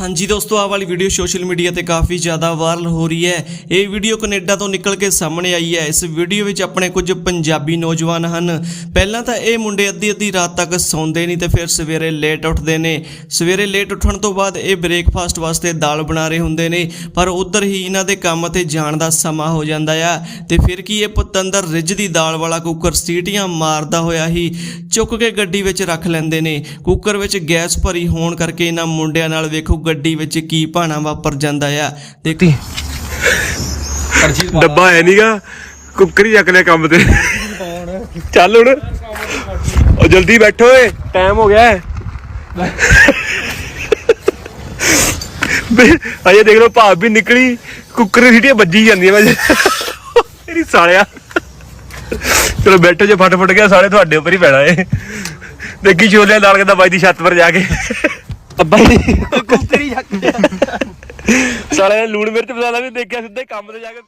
ਹਾਂਜੀ ਦੋਸਤੋ, ਆਹ ਵਾਲੀ ਵੀਡੀਓ ਸੋਸ਼ਲ ਮੀਡੀਆ ਤੇ ਕਾਫੀ ਜ਼ਿਆਦਾ ਵਾਇਰਲ ਹੋ ਰਹੀ ਹੈ। ਇਹ ਵੀਡੀਓ ਕੈਨੇਡਾ ਤੋਂ ਨਿਕਲ ਕੇ ਸਾਹਮਣੇ ਆਈ ਹੈ। ਇਸ ਵੀਡੀਓ ਵਿੱਚ ਆਪਣੇ ਕੁਝ ਪੰਜਾਬੀ ਨੌਜਵਾਨ ਹਨ। ਪਹਿਲਾਂ ਤਾਂ ਇਹ ਮੁੰਡੇ ਅੱਧੀ ਅੱਧੀ ਰਾਤ ਤੱਕ ਸੌਂਦੇ ਨਹੀਂ ਤੇ ਫਿਰ ਸਵੇਰੇ ਲੇਟ ਉੱਠਦੇ ਨੇ। ਸਵੇਰੇ ਲੇਟ ਉੱਠਣ ਤੋਂ ਬਾਅਦ ਇਹ ਬ੍ਰੇਕਫਾਸਟ ਵਾਸਤੇ ਦਾਲ ਬਣਾ ਰਹੇ ਹੁੰਦੇ ਨੇ, ਪਰ ਉਧਰ ਹੀ ਇਹਨਾਂ ਦੇ ਕੰਮ ਤੇ ਜਾਣ ਦਾ ਸਮਾਂ ਹੋ ਜਾਂਦਾ ਆ। ਤੇ ਫਿਰ ਕੀ ਇਹ ਪਤੰਦਰ ਰਿੱਝ ਦੀ ਦਾਲ ਵਾਲਾ ਕੁੱਕਰ ਸੀਟੀਆਂ ਮਾਰਦਾ ਹੋਇਆ ਹੀ ਚੁੱਕ ਕੇ ਗੱਡੀ ਵਿੱਚ ਰੱਖ ਲੈਂਦੇ ਨੇ। ਕੁੱਕਰ ਵਿੱਚ ਗੈਸ ਭਰੀ ਹੋਣ ਕਰਕੇ ਇਹਨਾਂ ਮੁੰਡਿਆਂ ਨਾਲ ਵੇਖੋ ਗੱਡੀ ਵਿੱਚ ਕੀ ਭਾਣਾ ਵਾਪਰ ਜਾਂਦਾ ਆ? ਦੇਖੀ। ਡੱਬਾ ਹੈ ਨਹੀਂਗਾ ਕੁੱਕਰ ਹੀ ਚੱਕ ਲਿਆ ਕੰਮ ਤੇ। ਚੱਲ ਹੁਣ। ਉਹ ਜਲਦੀ ਬੈਠੋ ਏ ਟਾਈਮ ਹੋ ਗਿਆ। ਹੈ ਬੇ- ਅਜੇ ਦੇਖ ਲਓ ਭਾਪ ਵੀ ਨਿਕਲੀ। ਕੁੱਕਰ ਦੀ ਸੀਟੀਆਂ ਵੱਜੀ ਜਾਂਦੀਆਂ ਮੈਂ ਮੇਰੀ ਸਾਲਿਆ। ਚਲੋ ਬੈਠੋ ਜੇ ਫਟ ਫਟ ਗਿਆ ਸਾਰੇ ਤੁਹਾਡੇ ਉੱਪਰ ਹੀ ਪੈਣਾ ਏ। ਦੇਖੀ ਛੋਲਿਆਂ ਨਾਲ ਕਹਿੰਦਾ ਬਾਈ ਦੀ ਛੱਤ ਪਰ ਜਾ ਕੇ। ਅੱਬਾ ਜਾ। ਕੇ ਸਾਲੇ ਨੇ ਲੂਣ ਮਿਰਚ ਮਸਾਲਾ ਵੀ ਦੇਖਿਆ ਸਿੱਧੇ ਕੰਮ ਤੇ ਜਾ ਕੇ।